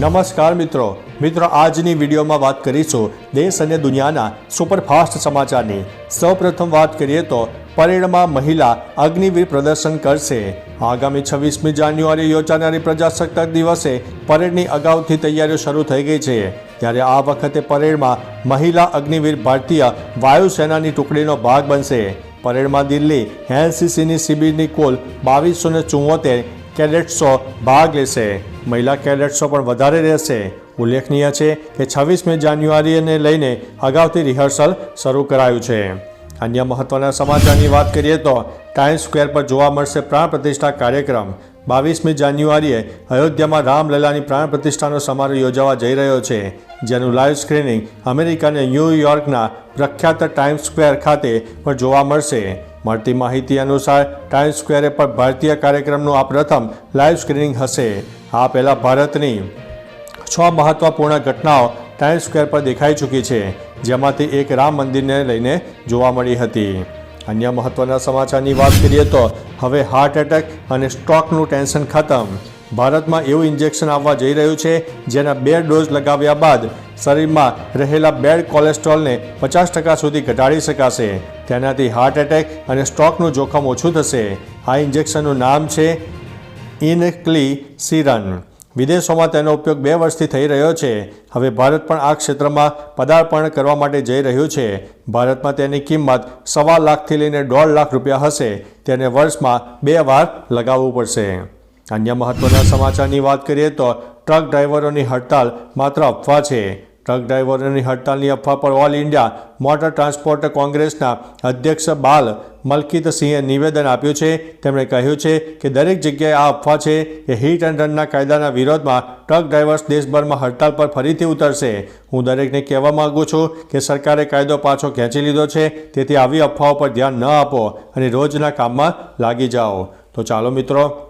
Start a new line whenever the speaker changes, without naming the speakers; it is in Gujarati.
નમસ્કાર મિત્રો. મિત્રો, આજની વિડીયોમાં વાત કરીશું દેશ અને દુનિયાના સુપરફાસ્ટ સમાચારની. સૌપ્રથમ વાત કરીએ તો પરેડમાં મહિલા અગ્નિવીર પ્રદર્શન કરશે. આગામી છવ્વીસમી જાન્યુઆરી યોજાનારી પ્રજાસત્તાક દિવસે પરેડની અગાઉથી તૈયારીઓ શરૂ થઈ ગઈ છે. ત્યારે આ વખતે પરેડમાં મહિલા અગ્નિવીર ભારતીય વાયુસેનાની ટુકડીનો ભાગ બનશે. પરેડમાં દિલ્હી એનસીસીની શિબિરની કુલ બાવીસો ને કેડેટ્સો ભાગ લેશે. મહિલા કેડેટ્સો પણ વધારે રહેશે. ઉલ્લેખનીય છે કે છવ્વીસમી જાન્યુઆરીને લઈને અગાઉથી રિહર્સલ શરૂ કરાયું છે. અન્ય મહત્વના સમાચારની વાત કરીએ તો ટાઈમ્સ સ્ક્વેર પર જોવા મળશે પ્રાણ પ્રતિષ્ઠા કાર્યક્રમ. બાવીસમી જાન્યુઆરીએ અયોધ્યામાં રામલલાની પ્રાણ પ્રતિષ્ઠાનો સમારોહ યોજાવા જઈ રહ્યો છે, જેનું લાઈવ સ્ક્રીનિંગ અમેરિકા અને ન્યૂયોર્કના પ્રખ્યાત ટાઈમ્સ સ્ક્વેર ખાતે પણ જોવા મળશે. મળતી માહિતી અનુસાર ટાઈમ્સ સ્ક્વેરે પર ભારતીય કાર્યક્રમનું આ પ્રથમ લાઈવ સ્ક્રીનિંગ હશે. આ પહેલાં ભારતની છ મહત્વપૂર્ણ ઘટનાઓ ટાઈમ્સ સ્ક્વેર પર દેખાઈ ચૂકી છે, જેમાંથી એક રામ મંદિરને લઈને જોવા મળી હતી. અન્ય મહત્વના સમાચારની વાત કરીએ તો, હવે હાર્ટ એટેક અને સ્ટ્રોકનું ટેન્શન ખતમ. ભારતમાં એવું ઇન્જેક્શન આવવા જઈ રહ્યું છે, જેના બે ડોઝ લગાવ્યા બાદ શરીરમાં રહેલા બેડ કોલેસ્ટ્રોલને પચાસ ટકા સુધી ઘટાડી શકાશે. તેનાથી હાર્ટ એટેક અને સ્ટ્રોકનું જોખમ ઓછું થશે. આ ઇન્જેક્શનનું નામ છે ઇનક્લી સિરન વિદેશોમાં તેનો ઉપયોગ બે વર્ષથી થઈ રહ્યો છે. હવે ભારત પણ આ ક્ષેત્રમાં પદાર્પણ કરવા માટે જઈ રહ્યું છે. ભારતમાં તેની કિંમત સવા લાખથી લઈને દોઢ લાખ રૂપિયા હશે. તેને વર્ષમાં બે વાર લગાવવું પડશે. અન્ય મહત્વના સમાચારની વાત કરીએ તો ટ્રક ડ્રાઈવરોની હડતાલ માત્ર અફવા છે. ટ્રક ડ્રાઈવરોની હડતાલની અફવા પર ઓલ ઇન્ડિયા મોટર ટ્રાન્સપોર્ટ કોંગ્રેસના અધ્યક્ષ બાલ મલકીતસિંહે નિવેદન આપ્યું છે. તેમણે કહ્યું છે કે દરેક જગ્યાએ આ અફવા છે કે હિટ એન્ડ રનના કાયદાના વિરોધમાં ટ્રક ડ્રાઈવર્સ દેશભરમાં હડતાલ પર ફરીથી ઉતરશે. હું દરેકને કહેવા માગું છું કે સરકારે કાયદો પાછો ખેંચી લીધો છે. તેથી આવી અફવાઓ પર ધ્યાન ન આપો અને રોજના કામમાં લાગી જાઓ. તો ચાલો મિત્રો